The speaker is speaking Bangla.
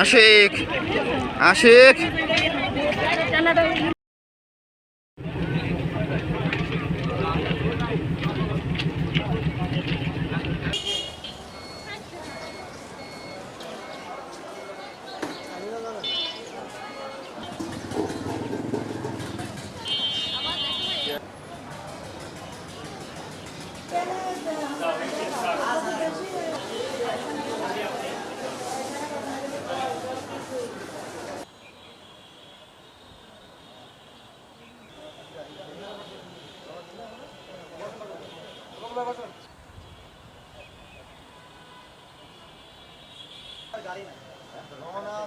আশিক আশিক। গাড়ি না নাই